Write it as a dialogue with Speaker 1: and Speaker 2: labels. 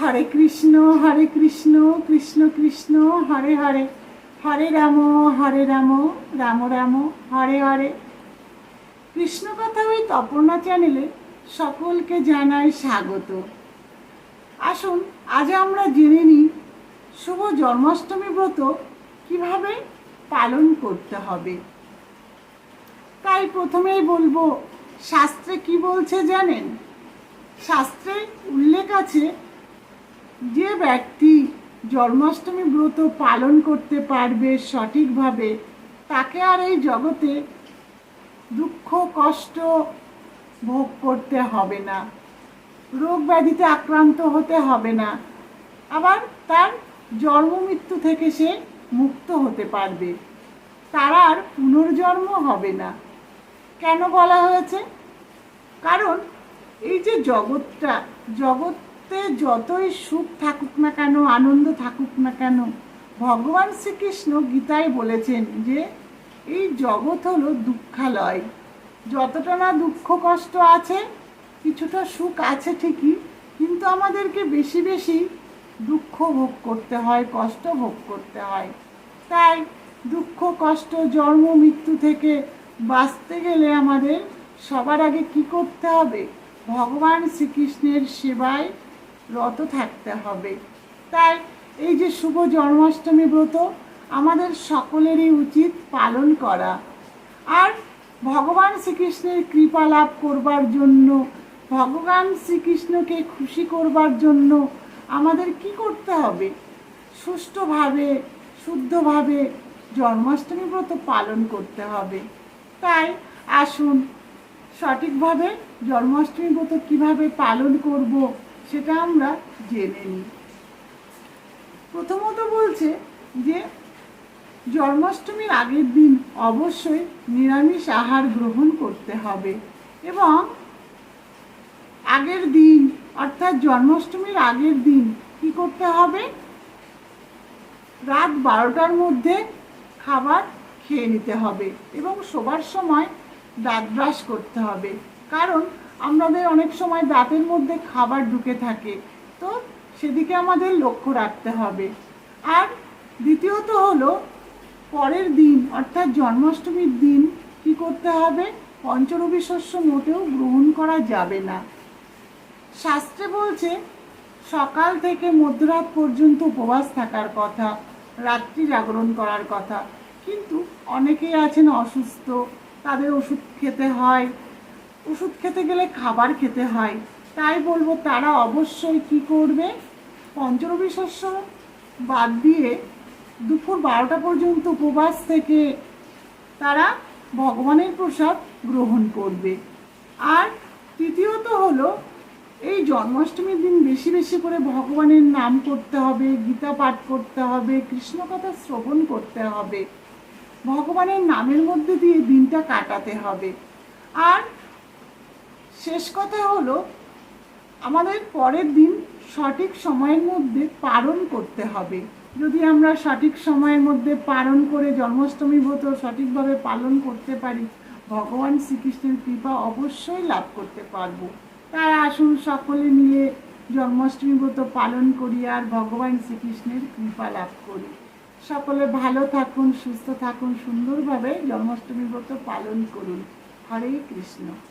Speaker 1: হরে কৃষ্ণ হরে কৃষ্ণ কৃষ্ণ কৃষ্ণ হরে হরে হরে রাম হরে রাম রাম রাম হরে হরে কৃষ্ণ কথা ওই তপনা চ্যানেলে সকলকে জানায় স্বাগত আসুন আজ আমরা জেনে নিই শুভ জন্মাষ্টমী ব্রত কিভাবে পালন করতে হবে তাই প্রথমেই বলবো শাস্ত্রে কি বলছে জানেন শাস্ত্রে উল্লেখ আছে যে ব্যক্তি জন্মাষ্টমী ব্রত পালন করতে পারবে সঠিকভাবে তাকে আর এই জগতে দুঃখ কষ্ট ভোগ করতে হবে না রোগ ব্যাধিতে আক্রান্ত হতে হবে না আবার তার জন্ম মৃত্যু থেকে সে মুক্ত হতে পারবে তার আর পুনর্জন্ম হবে না কেন বলা হয়েছে কারণ এই যে জগৎটা জগৎ জগতে যতই সুখ থাকুক না কেন আনন্দ থাকুক না কেন ভগবান শ্রীকৃষ্ণ গীতায় বলেছেন যে এই জগৎ হলো দুঃখালয় যতটা না দুঃখ কষ্ট আছে কিছুটা সুখ আছে ঠিকই কিন্তু আমাদেরকে বেশি বেশি দুঃখ ভোগ করতে হয় কষ্ট ভোগ করতে হয় তাই দুঃখ কষ্ট জন্ম মৃত্যু থেকে বাঁচতে গেলে আমাদের সবার আগে কি করতে হবে ভগবান শ্রীকৃষ্ণের সেবায় রত থাকতে হবে তাই এই যে শুভ জন্মাষ্টমী ব্রত আমাদের সকলেরই উচিত পালন করা আর ভগবান শ্রীকৃষ্ণের কৃপা লাভ করবার জন্য ভগবান শ্রীকৃষ্ণকে খুশি করবার জন্য আমাদের কি করতে হবে সুষ্ঠুভাবে শুদ্ধভাবে জন্মাষ্টমী ব্রত পালন করতে হবে তাই আসুন সঠিকভাবে জন্মাষ্টমী ব্রত কীভাবে পালন করব সেটা আমরা জেনে নিই প্রথমত বলছে যে জন্মাষ্টমীর আগের দিন অবশ্যই নিরামিষ আহার গ্রহণ করতে হবে এবং আগের দিন অর্থাৎ জন্মাষ্টমীর আগের দিন কি করতে হবে রাত বারোটার মধ্যে খাবার খেয়ে নিতে হবে এবং শোবার সময় দাঁত ব্রাশ করতে হবে কারণ আমাদের অনেক সময় দাঁতের মধ্যে খাবার ঢুকে থাকে তো সেদিকে আমাদের লক্ষ্য রাখতে হবে আর দ্বিতীয়ত হলো পরের দিন অর্থাৎ জন্মাষ্টমীর দিন কি করতে হবে পঞ্চরবি শস্য মোটেও গ্রহণ করা যাবে না শাস্ত্রে বলছে সকাল থেকে মধ্যরাত পর্যন্ত উপবাস থাকার কথা রাত্রি জাগরণ করার কথা কিন্তু অনেকেই আছেন অসুস্থ তাদের ওষুধ খেতে হয় ওষুধ খেতে গেলে খাবার খেতে হয় তাই বলবো তারা অবশ্যই কি করবে পঞ্চরবি শস্য বাদ দিয়ে দুপুর বারোটা পর্যন্ত উপবাস থেকে তারা ভগবানের প্রসাদ গ্রহণ করবে আর তৃতীয়ত হলো এই জন্মাষ্টমীর দিন বেশি বেশি করে ভগবানের নাম করতে হবে গীতা পাঠ করতে হবে কৃষ্ণকথা শ্রবণ করতে হবে ভগবানের নামের মধ্যে দিয়ে দিনটা কাটাতে হবে আর শেষ কথা হলো আমাদের পরের দিন সঠিক সময়ের মধ্যে পালন করতে হবে যদি আমরা সঠিক সময়ের মধ্যে পালন করে জন্মাষ্টমী ব্রত সঠিকভাবে পালন করতে পারি ভগবান শ্রীকৃষ্ণের কৃপা অবশ্যই লাভ করতে পারবো তাই আসুন সকলে মিলে জন্মাষ্টমী ব্রত পালন করি আর ভগবান শ্রীকৃষ্ণের কৃপা লাভ করি সকলে ভালো থাকুন সুস্থ থাকুন সুন্দরভাবে জন্মাষ্টমী ব্রত পালন করুন হরে কৃষ্ণ